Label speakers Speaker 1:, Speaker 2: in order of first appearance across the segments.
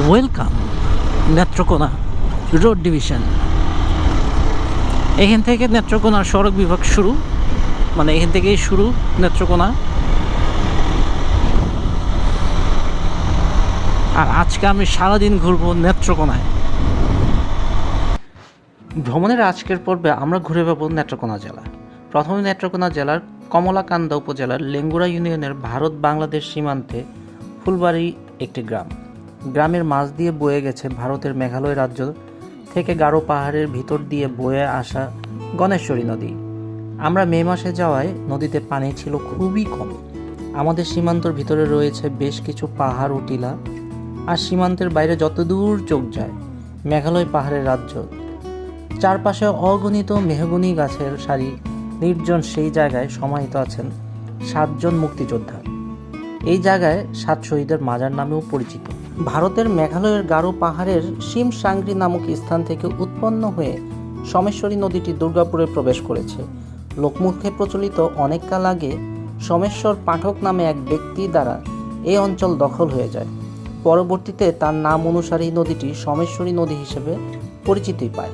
Speaker 1: Welcome Netrokona road division এখান থেকে নেত্রকোনা সড়ক বিভাগ শুরু। মানে এখান থেকেই শুরু নেত্রকোনা। আর আজকে আমি সারাদিন ঘুরবো নেত্রকোনায়। ভ্রমণের আজকের পর্বে আমরা ঘুরে পাবো নেত্রকোনা জেলা। প্রথমে নেত্রকোনা জেলার কমলাকান্দা উপজেলার লেঙ্গুড়া ইউনিয়নের ভারত বাংলাদেশ সীমান্তে ফুলবাড়ি একটি গ্রাম। গ্রামের মাঝ দিয়ে বয়ে গেছে ভারতের মেঘালয় রাজ্য থেকে গারো পাহাড়ের ভিতর দিয়ে বয়ে আসা গণেশ্বরী নদী। আমরা মে মাসে যাওয়ায় নদীতে পানি ছিল খুবই কম। আমাদের সীমান্তর ভিতরে রয়েছে বেশ কিছু পাহাড় ও টিলা, আর সীমান্তের বাইরে যতদূর চোখ যায়, মেঘালয় পাহাড়ের রাজ্য। চারপাশে অগণিত মেহগুনি গাছের সারি, নির্জন সেই জায়গায় সমাহিত আছেন সাতজন মুক্তিযোদ্ধা। এই জায়গায় সাত শহীদের মাজার নামেও পরিচিত। ভারতের মেঘালয়ের গারো পাহাড়ের শিম সাংগ্রি নামক স্থান থেকে উৎপন্ন হয়ে সমেশ্বরী নদীটি দুর্গাপুরে প্রবেশ করেছে। লোকমুখে প্রচলিত অনেক কাল আগে সোমেশ্বর পাঠক নামে এক ব্যক্তি দ্বারা এই অঞ্চল দখল হয়ে যায়। পরবর্তীতে তার নাম অনুসারে নদীটি সোমেশ্বরী নদী হিসেবে পরিচিতি পায়।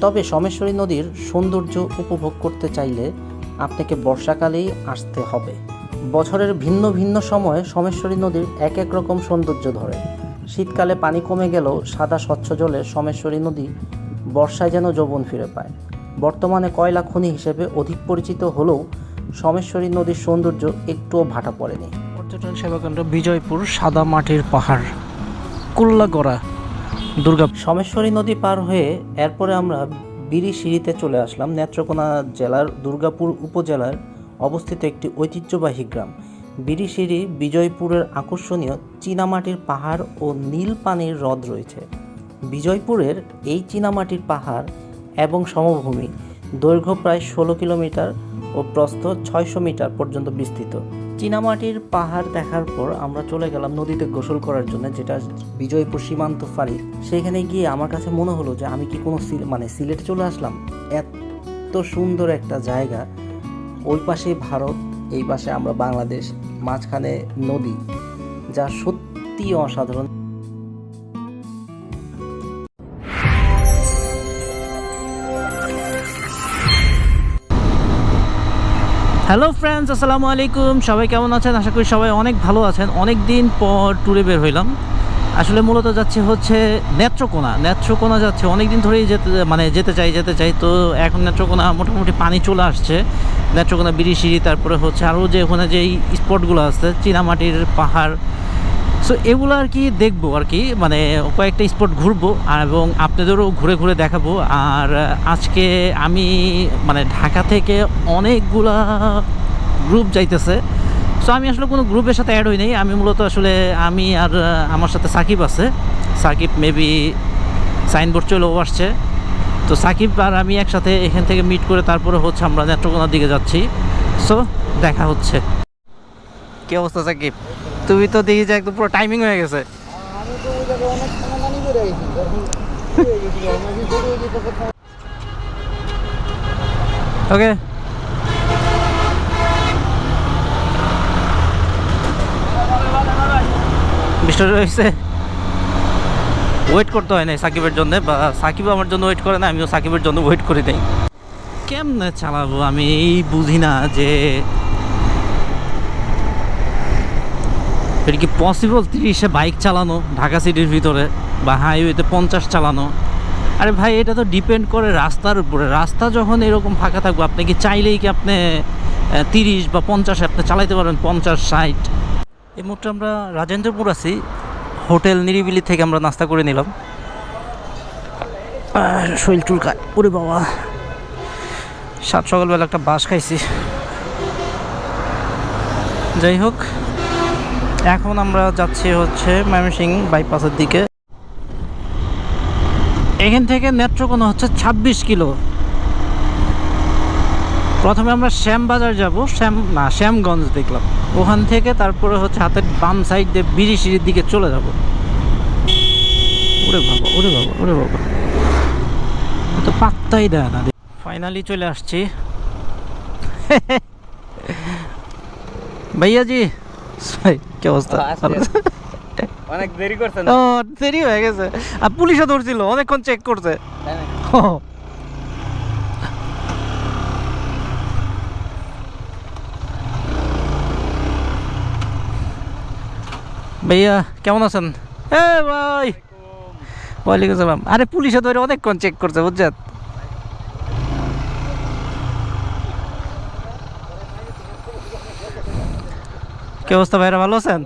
Speaker 1: তবে সোমেশ্বরী নদীর সৌন্দর্য উপভোগ করতে চাইলে আপনাকে বর্ষাকালেই আসতে হবে। বছরের ভিন্ন ভিন্ন সময়ে সোমেশ্বরী নদীর এক এক রকম সৌন্দর্য ধরে। শীতকালে পানি কমে গেলেও সাদা স্বচ্ছ জলে সোমেশ্বরী নদী বর্ষায় যেন যৌবন ফিরে পায়। বর্তমানে কয়লা খনি হিসেবে অধিক পরিচিত হলেও সোমেশ্বরী নদীর সৌন্দর্য একটুও ভাটা পড়েনি। পর্যটন সেবাকেন্দ্র বিজয়পুর সাদা মাটির পাহাড় কুল্লাগড়া দুর্গা সোমেশ্বরী নদী পার হয়ে এরপরে আমরা বিড়ি সিঁড়িতে চলে আসলাম নেত্রকোনা জেলার দুর্গাপুর উপজেলার অবস্থিত একটি ঐতিহ্যবাহী গ্রাম। বিরিশিরি বিজয়পুরের আকর্ষণীয় চীনামাটির পাহাড় ও নীল পানির হ্রদ রয়েছে। বিজয়পুরের এই চীনামাটির পাহাড় এবং সমভূমি দৈর্ঘ্য প্রায় ষোলো কিলোমিটার ও প্রস্থ ছয়শো মিটার পর্যন্ত বিস্তৃত। চীনামাটির পাহাড় দেখার পর আমরা চলে গেলাম নদীতে গোসল করার জন্য, যেটা বিজয়পুর সীমান্ত ফাঁড়ি। সেখানে গিয়ে আমার কাছে মনে হলো যে আমি কি কোনো মানে সিলেটে চলে আসলাম? এত সুন্দর একটা জায়গা। ওই পাশে ভারত, এই পাশে আমরা বাংলাদেশ, মাঝখানে নদী, যা সত্যি অসাধারণ। হ্যালো ফ্রেন্ডস আসসালামু আলাইকুম। সবাই কেমন আছেন? আশা করি সবাই অনেক ভালো আছেন। অনেক দিন পর ট্যুরে বের হইলাম। আসলে মূলত যাচ্ছে হচ্ছে নেত্রকোনা। নেত্রকোনা যাচ্ছে অনেক দিন ধরেই যেতে মানে যেতে চাই যেতে চাই, তো এখন নেত্রকোনা মোটামুটি পানি চলে আসছে। নেত্রকোনা বিড়ি বিরিশিরি তারপরে হচ্ছে আরও যে ওখানে যেই স্পটগুলো আছে, চীনামাটির পাহাড়। সো এগুলো আর কি দেখব আর কি মানে কয়েকটা স্পট ঘুরবো এবং আপনাদেরও ঘুরে ঘুরে দেখাবো। আর আজকে আমি মানে ঢাকা থেকে অনেকগুলা গ্রুপ যাইতেছে। সো আমি আসলে কোনো গ্রুপের সাথে অ্যাড হই নাই। আমি মূলত আসলে আমি আর আমার সাথে সাকিব আছে। সাকিব মেবি সাইনবোর্ড চলেও আসছে। তো সাকিব আর আমি একসাথে এখান থেকে মিট করে তারপরে হচ্ছে আমরা নেত্রকোনার দিকে যাচ্ছি। সো দেখা হচ্ছে। কি অবস্থা সাকিব? তুমি তো দেখি যে একদম পুরো টাইমিং হয়ে গেছে।
Speaker 2: আমি তো ওই জায়গায় অনেক টানাটানি করে গেছি যখন হয়ে গেছিল আমাকে বেরিয়ে যেতে কোথাও
Speaker 1: ওকে বৃষ্টি রয়েছে। ওয়েট করতে হয় না সাকিবের জন্য, বা সাকিব আমার জন্য ওয়েট করে না, আমিও সাকিবের জন্য ওয়েট করি নাই। কেমনে চালাবো আমি এই বুঝি না যে এটা কি পসিবল তিরিশে বাইক চালানো ঢাকা সিটির ভিতরে, বা হাইওয়েতে পঞ্চাশ চালানো? আরে ভাই, এটা তো ডিপেন্ড করে রাস্তার উপরে। রাস্তা যখন এরকম ফাঁকা থাকবে, আপনি কি চাইলেই কি আপনি তিরিশ বা পঞ্চাশ আপনি চালাইতে পারবেন পঞ্চাশ, ষাট? এই মুহূর্তে আমরা রাজেন্দ্রপুর আছি। হোটেল নিরিবিলি থেকে আমরা নাস্তা করে নিলাম। আর শৈল চুলকায়। ওরে বাবা। সাত সকালবেলা একটা বাস খাইছি। যাই হোক, এখন আমরা যাচ্ছি হচ্ছে ময়মনসিং বাইপাসের দিকে। এখান থেকে নেত্রকোনা হচ্ছে ছাব্বিশ কিলো। প্রথমে আমরা শ্যামবাজার যাব শ্যাম না শ্যামগঞ্জ দেখলাম। ওখান থেকে তারপরে হচ্ছে হাতের বাম সাইড দিয়ে বিরিশিরির দিকে চলে যাব। ওরে বাবা ওরে বাবা ওরে বাবা। তো পাত্তাই দেয় না। ফাইনালি চলে আসছি। ভাইয়া জি কি অবস্থা?
Speaker 2: অনেক দেরি করছেন
Speaker 1: ও দেরি হয়ে গেছে। আর পুলিশও ধরছিল অনেকক্ষণ চেক করছে। ও। ভাইয়া কেমন আছেন? এ ভাই। ওয়ালাইকুম সালাম আরে পুলিশে ধরে অনেকক্ষণ চেক করছে বুঝছেন? কি অবস্থা ভাইরা ভালো আছেন?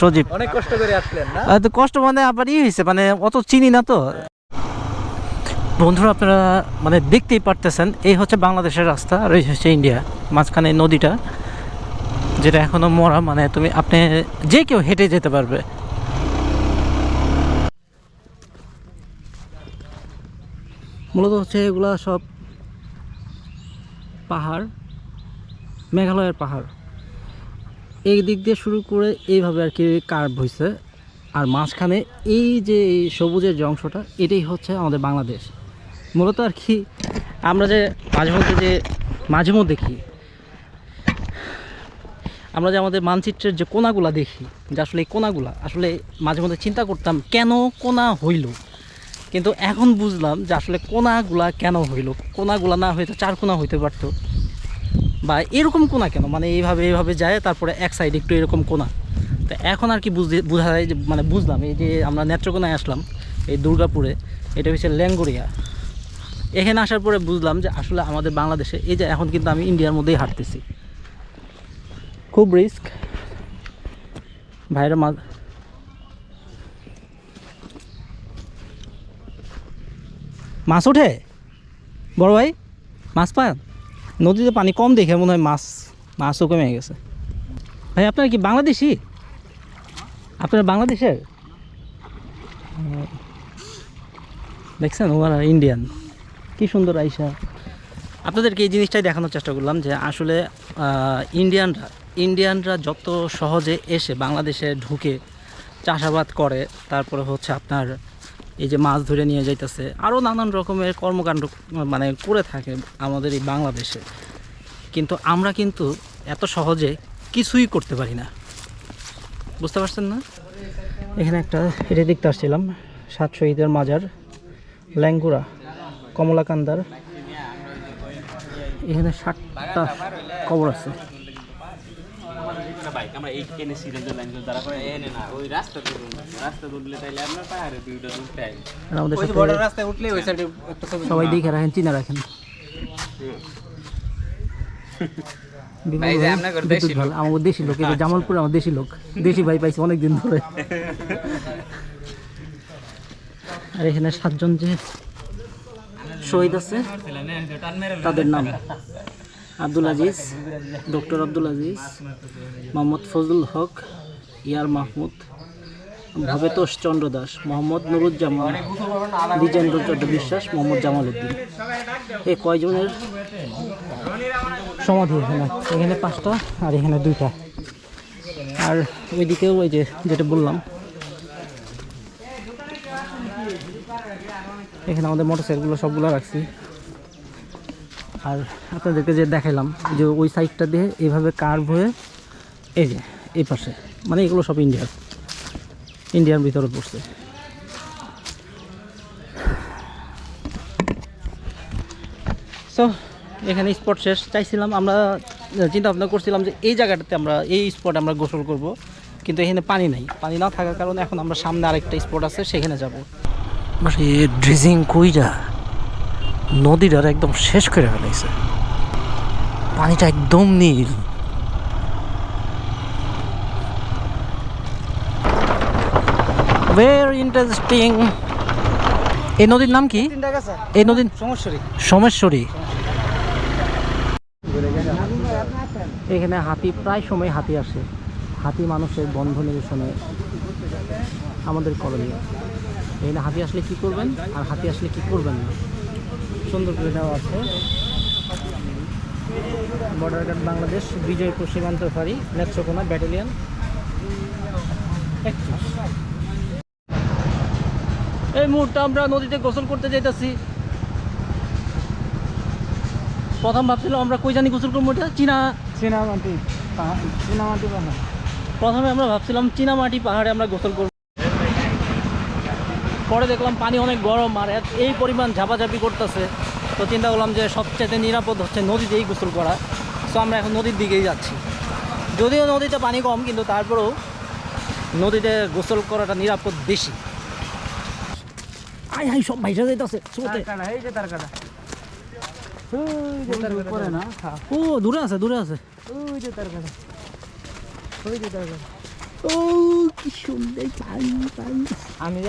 Speaker 1: সজীব।
Speaker 2: অনেক কষ্ট করে আসলেন না?
Speaker 1: তো কষ্ট মানে আবার ই হয়েছে মানে অত চিনি না তো। বন্ধুরা আপনারা মানে দেখতেই পারতেছেন এই হচ্ছে বাংলাদেশের রাস্তা আর এই হচ্ছে ইন্ডিয়া মাঝখানে নদীটা। যেটা এখনও মরা মানে তুমি, আপনি যে কেউ হেঁটে যেতে পারবে। মূলত হচ্ছে এগুলা সব পাহাড়, মেঘালয়ের পাহাড়। এই দিক দিয়ে শুরু করে এইভাবে আর কি কার্ভ হয়েছে আর মাঝখানে এই যে সবুজের যে অংশটা, এটাই হচ্ছে আমাদের বাংলাদেশ। মূলত আর কি আমরা যে মাঝে মধ্যে যে মাঝে মধ্যে দেখি আমরা যে আমাদের মানচিত্রের যে কোনাগুলা দেখি, যে আসলে এই কোনাগুলা, আসলে মাঝে মধ্যে চিন্তা করতাম, কেন কোনা হইল? কিন্তু এখন বুঝলাম যে আসলে কোনাগুলা কেন হইল? কোনাগুলা না হয়তো চার কোনা হইতে পারতো। বা এরকম কোনা কেন? মানে এইভাবে এইভাবে যায়, তারপরে এক সাইড একটু এরকম কোনা। তো এখন আর কি বুঝতে বোঝা যায় যে মানে বুঝলাম, এই যে আমরা নেত্রকোনায় আসলাম, এই দুর্গাপুরে, এটা হচ্ছে ল্যাঙ্গুরিয়া এখানে আসার পরে বুঝলাম যে আসলে আমাদের বাংলাদেশে, এই যে এখন কিন্তু আমি ইন্ডিয়ার মধ্যেই হাঁটতেছি। খুব রিস্ক। ভাইরা মা মাছ ওঠে? বড় ভাই, মাছ পান? নদীতে পানি কম দেখে মনে হয় মাছ মাছও কমে গেছে। ভাই, আপনার কি বাংলাদেশি? আপনার বাংলাদেশের? দেখছেন ওরা ইন্ডিয়ান কি সুন্দর আইসা। আপনাদেরকে এই জিনিসটাই দেখানোর চেষ্টা করলাম যে আসলে ইন্ডিয়ানরা ইন্ডিয়ানরা যত সহজে এসে বাংলাদেশে ঢুকে চাষাবাদ করে, তারপরে হচ্ছে আপনার এই যে মাছ ধরে নিয়ে যাইতেছে আরও নানান রকমের কর্মকাণ্ড মানে করে থাকে আমাদের এই বাংলাদেশে। কিন্তু আমরা কিন্তু এত সহজে কিছুই করতে পারি না। বুঝতে পারছেন না? এখানে একটা এটা দেখতে আসছিলাম সাত শহীদের মাজার, ল্যাঙ্গুরা, কমলাকান্দার। এখানে ষাটটা কবর আছে।
Speaker 3: আমরা এই কেনে সিরিয়াল লাইন দ্বারা করে এনে না ওই রাস্তা ধরুন রাস্তা ধরলে তাইলে আপনার পাহাড়ে দুইটা দুইটা
Speaker 1: আর আমাদের
Speaker 2: ওই বড় রাস্তায় উঠলে ওই সাইডে একটা ছবি
Speaker 1: সবাই দেখে রাখেন চিনে রাখেন।
Speaker 3: দেশি
Speaker 1: আমার দেশি লোক জামালপুর আমার দেশি লোক। দেশি ভাই পাইছি অনেকদিন ধরে। আর এখানে সাতজন যে শহীদ আছে। তাদের নাম আব্দুল আজিজ, ডক্টর আব্দুল আজিজ, মোহাম্মদ ফজলুল হক, ইয়ার মাহমুদ, ভবেতোষ চন্দ্র দাস, মোহাম্মদ নুরুজ্জামান, দ্বিজেন্দ্র চন্দ্র বিশ্বাস, মোহাম্মদ জামাল উদ্দিন। এই কয়জনের? সমাধি এখানে। এখানে পাঁচটা আর এখানে দুইটা। আর ওইদিকেও ওই যে যেটা বললাম এখানে আমাদের মোটরসাইকেলগুলো সবগুলো রাখছি। আর আপনাদেরকে যে দেখাইলাম, যে ওই সাইডটা দিয়ে এইভাবে কার্ভ হয়ে এই যে, এই পাশে মানে এগুলো সব ইন্ডিয়ার ইন্ডিয়ার ভিতরে পড়ছে। সো এখানে স্পট শেষ। চাইছিলাম আমরা চিন্তা ভাবনা করছিলাম যে এই জায়গাটাতে আমরা, এই স্পট আমরা গোসল করব, কিন্তু এখানে পানি নাই। পানি না থাকার কারণে এখন আমরা সামনে আরেকটা স্পট আছে, সেখানে যাব। ড্রেজিং কইরা নদীটার একদম শেষ করে ফেলাইছে পানিটা একদম নীল। ভেরি ইন্টারেস্টিং এই নদীর নাম কি? এই নদীর
Speaker 2: সমস্যা
Speaker 1: সোমেশ্বরী। এখানে হাতি প্রায় সময় হাতি আসে। হাতি মানুষের বন্ধ নিরসনে আমাদের করণীয় এখানে হাতি আসলে কি করবেন? আর হাতি আসলে কি করবেন না? সুন্দর করে দেওয়া আছে। বর্ডার গার্ড বাংলাদেশ বিজয়পুর সীমান্ত ফাঁড়ি নেত্রকোনা ব্যাটালিয়ন একত্রিশ। এই মুহূর্তে আমরা নদীতে গোসল করতে যাইতেছি। প্রথম ভাবছিলাম আমরা কই জানি গোসল করব এটা? চীনা।
Speaker 2: চীনামাটি চীনামাটি
Speaker 1: প্রথমে আমরা ভাবছিলাম চীনামাটি পাহাড়ে আমরা গোসল করব। পরে দেখলাম পানি অনেক গরম আর এই পরিমাণ ঝাপাঝাপি করতেছে। তো চিন্তা করলাম যে সবচেয়ে নিরাপদ হচ্ছে নদীতেই গোসল করা। তো আমরা এখন নদীর দিকেই যাচ্ছি। যদিও নদীতে পানি কম কিন্তু তারপরেও নদীতে গোসল করাটা নিরাপদ বেশি। আই হাই সব ভাইসা যাইতেছে। ও দূরে আছে দূরে আছে।
Speaker 2: ওই যে তার ওই যে তার আমি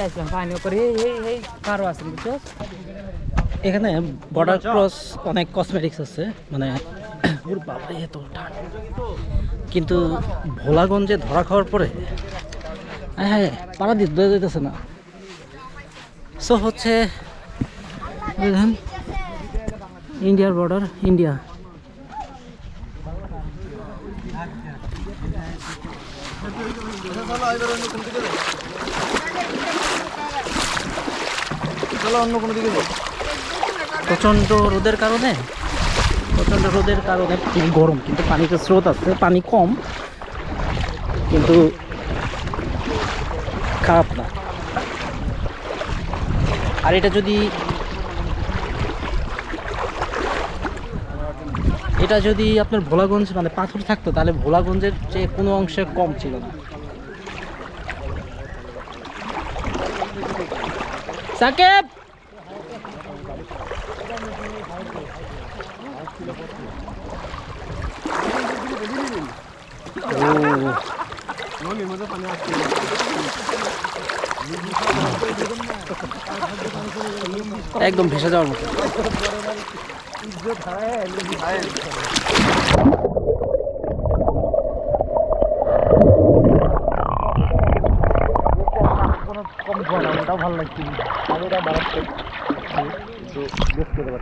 Speaker 1: এখানে বর্ডার ক্রস অনেক কসমেটিক্স আছে মানে কিন্তু ভোলাগঞ্জে ধরা খাওয়ার পরে হ্যাঁ পাড়া দিতে যেতেছে না। সো হচ্ছে ইন্ডিয়ার বর্ডার ইন্ডিয়া
Speaker 2: চলো অন্য কোনো
Speaker 1: প্রচণ্ড রোদের কারণে, প্রচণ্ড রোদের কারণে খুবই গরম, কিন্তু পানিতে স্রোত আছে, পানি কম, কিন্তু খারাপ না। আর এটা যদি এটা যদি আপনার ভোলাগঞ্জ মানে পাথর থাকতো, তাহলে ভোলাগঞ্জের যে কোনো অংশে কম ছিল না। সাকেব! একদম ভেসে যাওয়ার মতো
Speaker 2: কোনো কম ভয় না ওটাও ভালো লাগছে। আমি ওটা বাড়াচ্ছে একটু দেখতে দেবো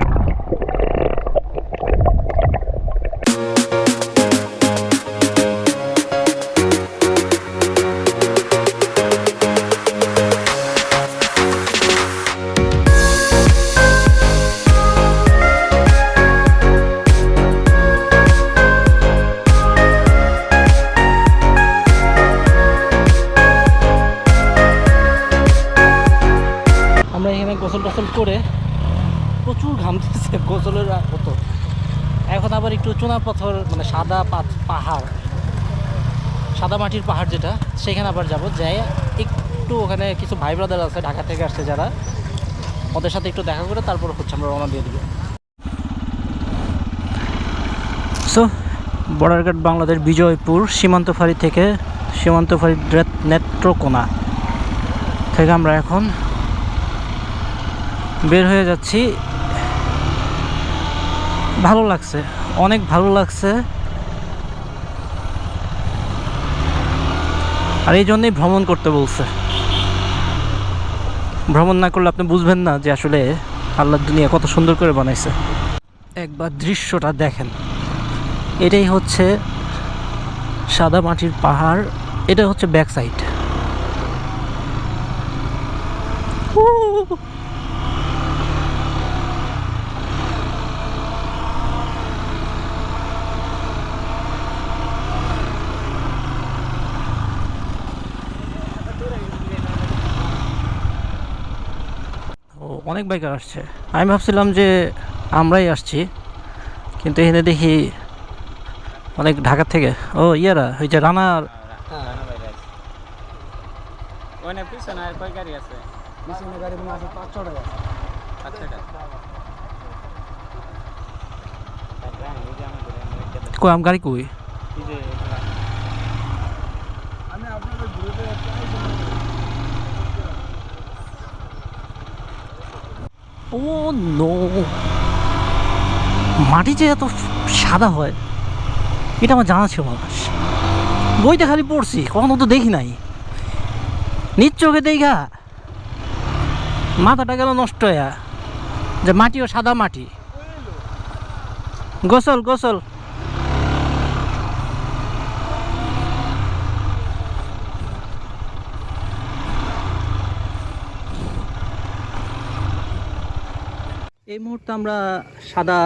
Speaker 1: আমরা এখানে গোসল টোসল করে প্রচুর ঘামতেছে, গোসলের হতো এখন আবার একটু চুনা পাথর মানে সাদা পাহাড়, সাদা মাটির পাহাড় যেটা, সেখানে আবার যাব। যাই, একটু ওখানে কিছু ভাই ব্রাদার আছে, ঢাকা থেকে আসছে যারা। ওদের সাথে একটু দেখা করে তারপর হচ্ছে আমরা রওনা দিয়ে দিব। সো বর্ডারঘাট বাংলাদেশ বিজয়পুর সীমান্ত ফাঁড়ি থেকে সীমান্ত ফাঁড়ি নেত্রকোনা থেকে আমরা এখন বের হয়ে যাচ্ছি। ভালো লাগছে, অনেক ভালো লাগছে। আর এই জন্যই ভ্রমণ করতে বলছে। ভ্রমণ না করলে আপনি বুঝবেন না যে আসলে আল্লাহ দুনিয়া কত সুন্দর করে বানাইছে। একবার দৃশ্যটা দেখেন। এটাই হচ্ছে সাদা মাটির পাহাড়, এটা হচ্ছে ব্যাক সাইড ও অনেক বাইকার আসছে। আমি ভাবছিলাম যে আমরাই আসছি কিন্তু এখানে দেখি অনেক ঢাকা থেকে। ও ইয়ারা ওই যে রানার
Speaker 3: ওখানে পিছনে আর কয় গাড়ি আছে
Speaker 2: পিছনে গাড়ি মনে আছে পাঁচ ছটা আছে
Speaker 3: পাঁচ ছয়টা তারপরে আমি ওই যে আমাদের এখানে একটা
Speaker 1: কই আম গাড়ি কই
Speaker 3: এই যে
Speaker 2: আমি আপনাদের গ্রুপে
Speaker 1: ও নো। মাটি যে এত সাদা হয়, এটা আমার জানা ছিল না। বইতে খালি পড়ছি, কখনো তো দেখি নাই। নিজ দেখা, মাথাটা গেল নষ্ট হয়ে যে মাটিও সাদা মাটি। গোসল গোসল। এই মুহূর্তে আমরা সাদা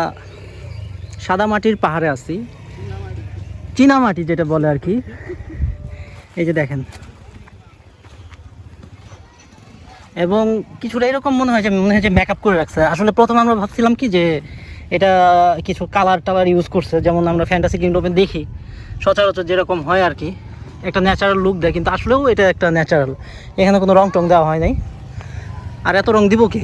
Speaker 1: সাদা মাটির পাহাড়ে আছি। চীনা মাটি যেটা বলে আর কি। এই যে দেখেন। এবং কিছুটা এরকম মনে হয় যে মনে হয় যে মেকআপ করে রাখছে। আসলে প্রথমে আমরা ভাবছিলাম কি যে এটা কিছু কালার টালার ইউজ করছে, যেমন আমরা ফ্যান্টাসি কিংডমে দেখি। সচরাচর যেরকম হয় আর কি। একটা ন্যাচারাল লুক দেয়, কিন্তু আসলেও এটা একটা ন্যাচারাল এখানে কোনো রং টং দেওয়া হয় নাই। আর এত রং দিব কি?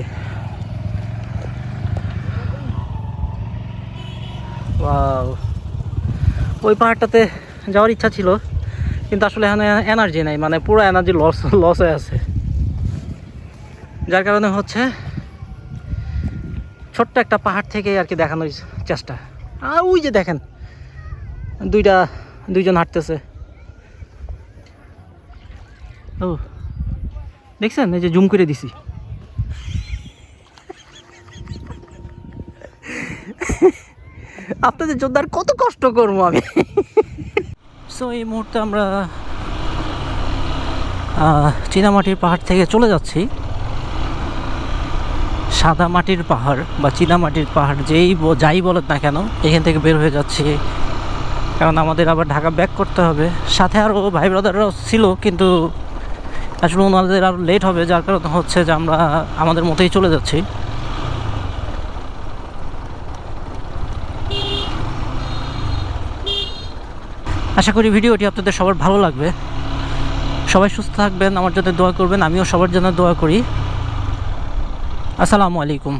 Speaker 1: ওই পাহাড়টাতে যাওয়ার ইচ্ছা ছিল, কিন্তু আসলে এখানে এনার্জি নাই মানে পুরো এনার্জি লস লস হয়ে আছে। যার কারণে হচ্ছে ছোট্ট একটা পাহাড় থেকে আর কি দেখানোর চেষ্টা। আর ওই যে দেখেন, দুইটা, দুইজন হাঁটতেছে। ও, দেখছেন? এই যে জুম করে দিছি। আপনাদের যোদ্ধার কত কষ্ট করব আমি? সো এই মুহূর্তে আমরা চীনামাটির পাহাড় থেকে চলে যাচ্ছি। সাদা মাটির পাহাড় বা চীনামাটির পাহাড় যেই যাই বলেন না কেন, এখান থেকে বের হয়ে যাচ্ছি। কারণ আমাদের আবার ঢাকা ব্যাক করতে হবে। সাথে আরও ভাই ব্রাদাররাও ছিল, কিন্তু আসলে ওনাদের আরও লেট হবে, যার কারণে হচ্ছে যে আমরা, আমাদের মতোই চলে যাচ্ছি। আশা করি ভিডিওটি আপনাদের সবার ভালো লাগবে। সবাই সুস্থ থাকবেন, আমার জন্য দোয়া করবেন, আমিও সবার জন্য দোয়া করি। আসসালামু আলাইকুম।